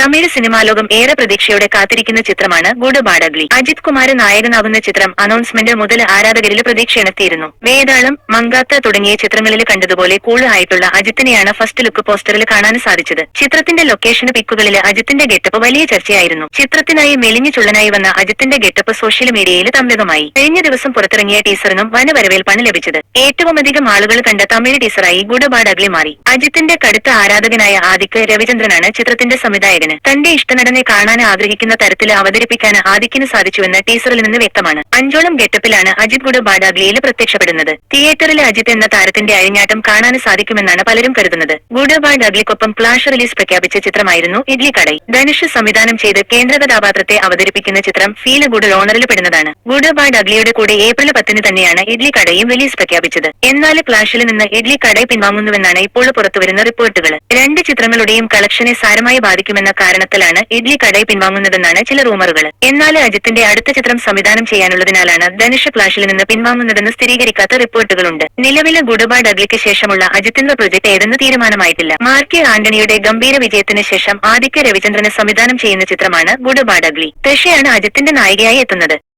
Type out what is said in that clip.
Tamil cinema ലോകം ഏറെ പ്രതീക്ഷയോടെ കാത്തിരിക്കുന്ന ചിത്രമാണ് good bad ugly Ajith Kumar നായകനാവുന്ന ചിത്രം അനൗൺസ്മെന്റ് മുതൽ ആരാധകരിൽ പ്രതീക്ഷയെത്തിയിരുന്നു വേതാളം മങ്കാത്ത തുടങ്ങിയ ചിത്രങ്ങളിൽ കണ്ടതുപോലെ കൂൾ ആയിട്ടുള്ള അജിത്തിനെയാണ് ഫസ്റ്റ് ലുക്ക് പോസ്റ്ററിൽ കാണാൻ സാധിച്ചത്. ചിത്രത്തിന്റെ ലൊക്കേഷൻ പിക്കുകളിൽ അജിത്തിന്റെ ഗെറ്റപ്പ് വലിയ ചർച്ചയായിരുന്നു. ചിത്രത്തിനായി മെലിഞ്ഞു ചുള്ളനായി വന്ന അജിത്തിന്റെ ഗെറ്റപ്പ് സോഷ്യൽ മീഡിയയിൽ തമ്മികമായി കഴിഞ്ഞ ദിവസം പുറത്തിറങ്ങിയ ടീസറിനും വനവരവേൽപ്പാണ് ലഭിച്ചത്. ഏറ്റവും അധികം ആളുകൾ കണ്ട തമിഴ് ടീസറായി ഗുഡ് ബാഡഗ്ലി മാറി. അജിത്തിന്റെ കടുത്ത ആരാധകനായ ആദിക്ക് രവിചന്ദ്രനാണ് ചിത്രത്തിന്റെ സംവിധായകന് തന്റെ ഇഷ്ടനടനെ കാണാൻ ആഗ്രഹിക്കുന്ന തരത്തിൽ അവതരിപ്പിക്കാൻ ആദിക്കിന് സാധിച്ചുവെന്ന് ടീസറിൽ നിന്ന് വ്യക്തമാണ്. അഞ്ചോളം ഗെറ്റപ്പിലാണ് അജിത് ഗുഡ് ബാഡാഗ്ലിയിൽ പ്രത്യക്ഷപ്പെടുന്നത്. തിയേറ്ററിലെ അജിത് എന്ന താരത്തിന്റെ അഴിഞ്ഞാട്ടം കാണാൻ സാധിക്കുമെന്നാണ് പലരും കരുതുന്നത്. ഗുഡ് ബാഡ് അഗ്ലിക്കൊപ്പം ക്ലാഷ് റിലീസ് പ്രഖ്യാപിച്ച ചിത്രമായിരുന്നു ഇഡ്ലി കടൈ ധനുഷ് സംവിധാനം ചെയ്ത് കേന്ദ്ര കഥാപാത്രത്തെ അവതരിപ്പിക്കുന്ന ചിത്രം ഫീൽ ഗുഡ് ഓണറിൽ പെടുന്നതാണ്. ഗുഡ് ബാഡ് അഗ്ലിയുടെ കൂടെ ഏപ്രിൽ പത്തിന് തന്നെയാണ് ഇഡ്ലി കടയും റിലീസ് പ്രഖ്യാപിച്ചത്. എന്നാൽ ഫ്ലാഷിൽ നിന്ന് ഇഡ്ലി കട പിൻവാങ്ങുന്നുവെന്നാണ് ഇപ്പോൾ പുറത്തുവരുന്ന റിപ്പോർട്ടുകൾ. രണ്ട് ചിത്രങ്ങളുടെയും കളക്ഷനെ സാരമായി ബാധിക്കുമെന്ന കാരണത്തിലാണ് ഇഡ്ലി കടയെ പിൻവാങ്ങുന്നതെന്നാണ് ചില റൂമറുകൾ. എന്നാൽ അജിത്തിന്റെ അടുത്ത ചിത്രം സംവിധാനം ചെയ്യാനുള്ളതിനാലാണ് ധനുഷ് ക്ലാഷിൽ നിന്ന് പിൻവാങ്ങുന്നതെന്ന് സ്ഥിരീകരിക്കാത്ത റിപ്പോർട്ടുകളുണ്ട്. നിലവിലെ ഗുഡബാഡ് അഗ്ലിക്ക് ശേഷമുള്ള അജിത്തിന്റെ പ്രൊജക്ട് ഏതെന്ന് തീരുമാനമായിട്ടില്ല. മാർക്കി ആന്റണിയുടെ ഗംഭീര വിജയത്തിന് ശേഷം ആദിത്യ രവിചന്ദ്രന് സംവിധാനം ചെയ്യുന്ന ചിത്രമാണ് ഗുഡബാഡ് അഗ്ലി. തൃഷയാണ് അജിത്തിന്റെ നായികയായി എത്തുന്നത്.